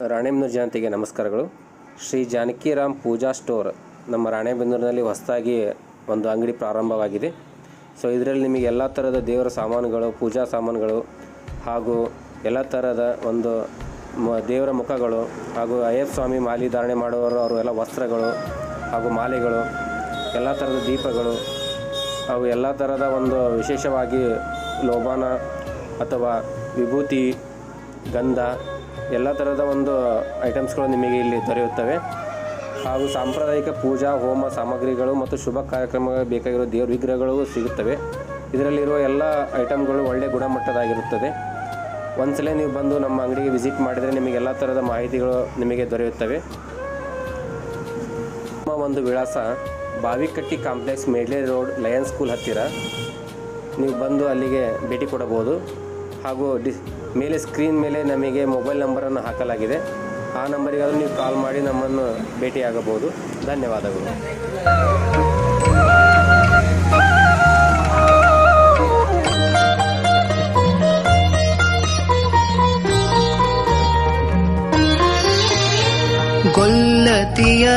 ರಾಣೆಬೆನ್ನೂರು ಜನತೆಗೆ ನಮಸ್ಕಾರಗಳು. ಶ್ರೀ ಜಾನಕಿರಾಮ್ ಪೂಜಾ ಸ್ಟೋರ್ ನಮ್ಮ ರಾಣೆಬೆನ್ನೂರಿನಲ್ಲಿ ಹೊಸದಾಗಿ ಒಂದು ಅಂಗಡಿ ಪ್ರಾರಂಭವಾಗಿದೆ. ಸೊ, ಇದರಲ್ಲಿ ನಿಮಗೆ ಎಲ್ಲ ಥರದ ದೇವರ ಸಾಮಾನುಗಳು, ಪೂಜಾ ಸಾಮಾನುಗಳು ಹಾಗೂ ಎಲ್ಲ ಥರದ ಒಂದು ಮ- ದೇವರ ಮುಖಗಳು ಹಾಗೂ ಅಯ್ಯಪ್ಪ ಸ್ವಾಮಿ ಮಾಲಿ ಧಾರಣೆ ಮಾಡುವವರು, ಅವರು ಎಲ್ಲ ವಸ್ತ್ರಗಳು ಹಾಗೂ ಮಾಲೆಗಳು, ಎಲ್ಲ ಥರದ ದೀಪಗಳು ಹಾಗೂ ಎಲ್ಲ ಥರದ ಒಂದು ವಿಶೇಷವಾಗಿ ಲೋಬಾನ ಅಥವಾ ವಿಭೂತಿ, ಗಂಧ ಎಲ್ಲ ಥರದ ಒಂದು ಐಟಮ್ಸ್ಗಳು ನಿಮಗೆ ಇಲ್ಲಿ ದೊರೆಯುತ್ತವೆ. ಹಾಗೂ ಸಾಂಪ್ರದಾಯಿಕ ಪೂಜಾ, ಹೋಮ ಸಾಮಗ್ರಿಗಳು ಮತ್ತು ಶುಭ ಕಾರ್ಯಕ್ರಮಗಳಿಗೆ ಬೇಕಾಗಿರೋ ದೇವ್ರ ವಿಗ್ರಹಗಳು ಸಿಗುತ್ತವೆ. ಇದರಲ್ಲಿರುವ ಎಲ್ಲ ಐಟಮ್ಗಳು ಒಳ್ಳೆಯ ಗುಣಮಟ್ಟದಾಗಿರುತ್ತದೆ. ಒಂದ್ಸಲ ನೀವು ಬಂದು ನಮ್ಮ ಅಂಗಡಿಗೆ ವಿಸಿಟ್ ಮಾಡಿದರೆ ನಿಮಗೆ ಎಲ್ಲ ಥರದ ಮಾಹಿತಿಗಳು ನಿಮಗೆ ದೊರೆಯುತ್ತವೆ. ನಮ್ಮ ಒಂದು ವಿಳಾಸ ಬಾವಿಕಟ್ಟಿ ಕಾಂಪ್ಲೆಕ್ಸ್ ಮೇಡ್ಲೆ ರೋಡ್, ಲಯನ್ಸ್ ಸ್ಕೂಲ್ ಹತ್ತಿರ. ನೀವು ಬಂದು ಅಲ್ಲಿಗೆ ಭೇಟಿ ಕೊಡಬಹುದು. ಹಾಗೂ ಡಿಸ್ ಮೇಲೆ ಸ್ಕ್ರೀನ್ ಮೇಲೆ ನಮಗೆ ಮೊಬೈಲ್ ನಂಬರನ್ನು ಹಾಕಲಾಗಿದೆ. ಆ ನಂಬರಿಗಾದರೂ ನೀವು ಕಾಲ್ ಮಾಡಿ ನಮ್ಮನ್ನು ಭೇಟಿಯಾಗಬಹುದು. ಧನ್ಯವಾದಗಳು. ಗೊಲ್ಲತಿಯ